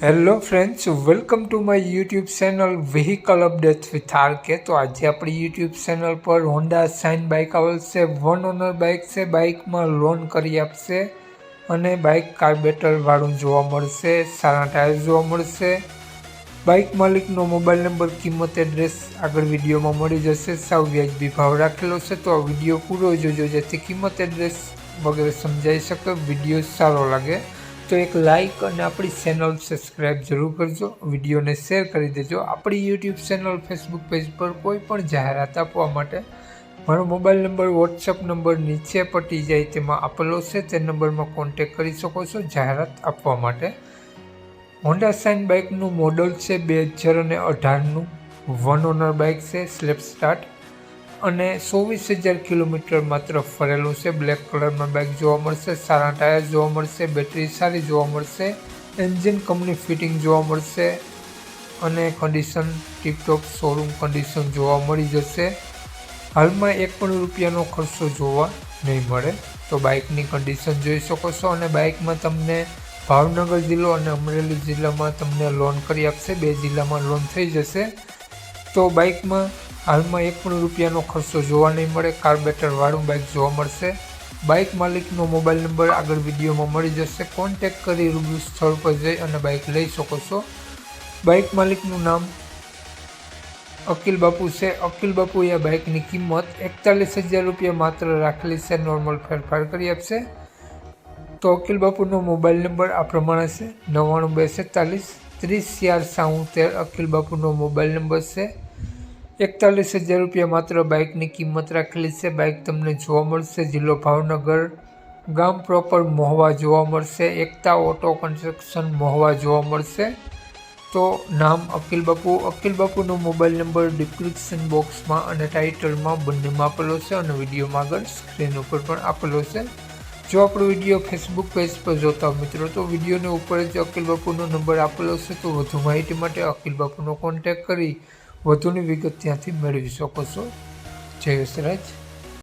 Hello friends welcome to my YouTube channel vehicle update with R K તો આજે આપણી YouTube channel પર Honda Shine bike આવેલ છે વન ઓનર બાઇક છે બાઇકમાં લોન કરી આપશે. અને બાઇક કાર્બેટરવાળું જોવા મળશે. સારા ટાયર જોવા મળશે. બાઇક માલિકનો મોબાઈલ નંબર કિંમત એડ્રેસ આગળ વિડીયોમાં મળી જશે. સાવ વ્યાજબી ભાવ રાખેલો છે. તો આ વીડિયો પૂરો જોજો. જેથી કિંમત એડ્રેસ વગેરે સમજાઈ શકે. વીડિયો સારો લાગે. તો એક લાઈક અને આપણી ચેનલ સબસ્ક્રાઈબ જરૂર કરજો. વિડીયોને શેર કરી દેજો. આપણી યુટ્યુબ ચેનલ ફેસબુક પેજ પર કોઈ પણ જાહેરાત આપવા માટે મારો મોબાઈલ નંબર વોટ્સઅપ નંબર નીચે પટી જાય તેમાં આપેલો છે. તે નંબરમાં કોન્ટેક કરી શકો છો જાહેરાત આપવા માટે. હોન્ડા સાઇન બાઇકનું મોડલ છે બે હજાર અને અઢારનું. વન ઓનર બાઇક છે. સ્લેપ સ્ટાર્ટ અને ચોવીસ હજાર કિલોમીટર માત્ર ફરેલું છે. બ્લેક કલરમાં બાઇક જોવા મળશે, સારા ટાયર જોવા મળશે બેટરી સારી જોવા મળશે એન્જિન કંપની ફિટિંગ જોવા મળશે અને કન્ડિશન ટીપટોપ શોરૂમ કન્ડિશન જોવા મળી જશે. હાલમાં એક પણ રૂપિયાનો ખર્ચો જોવા નહીં મળે. તો બાઇકની કન્ડિશન જોઈ શકો છો અને બાઇકમાં તમને ભાવનગર જિલ્લો અને અમરેલી જિલ્લામાં તમને લોન કરી આપશે. બે જિલ્લામાં લોન થઈ જશે. તો બાઇકમાં હાલમાં એક પણ રૂપિયાનો ખર્ચો જોવા નહીં મળે. કાર્બેટરવાળું બાઇક જોવા મળશે. બાઇક માલિકનો મોબાઈલ નંબર આગળ વિડીયોમાં મળી જશે. કોન્ટેક કરી રૂબરૂ સ્થળ પર જઈ અને બાઇક લઈ શકો છો. બાઇક માલિકનું નામ અકિલ બાપુ છે. અકિલ બાપુએ આ બાઇકની કિંમત એકતાલીસ હજાર રૂપિયા માત્ર રાખેલી છે. નોર્મલ ફેરફાર કરી આપશે. તો અકિલ બાપુનો મોબાઈલ નંબર આ પ્રમાણે છે. નવ્વાણું બે ત્રીસ ચાર સાઉતેર અકિલ બાપુનો મોબાઈલ નંબર છે. એકતાલીસ હજાર રૂપિયા માત્ર બાઇકની કિંમત રાખેલી છે. બાઇક તમને જોવા મળશે. જિલ્લો ભાવનગર. ગામ પ્રોપર મોહવા જોવા મળશે. એકતા ઓટો કન્સ્ટ્રક્શન મોહવા જોવા મળશે. તો નામ અકિલ બાપુ. અકિલ બાપુનો મોબાઈલ નંબર ડિસ્ક્રિપ્શન બોક્સમાં અને ટાઇટલમાં બંનેમાં આપેલો છે અને વિડીયોમાં આગળ સ્ક્રીન ઉપર પણ આપેલો છે. જો આપણો વીડિયો ફેસબુક પેજ પર જોતા મિત્રો, તો વિડીયોની ઉપર જ અકિલ બાપુનો નંબર આપેલો છે. તો વધુ માહિતી માટે અકિલ બાપુનો કોન્ટેક્ટ કરી વધુની વિગત ત્યાંથી મેળવી શકો છો. જય વસરાજ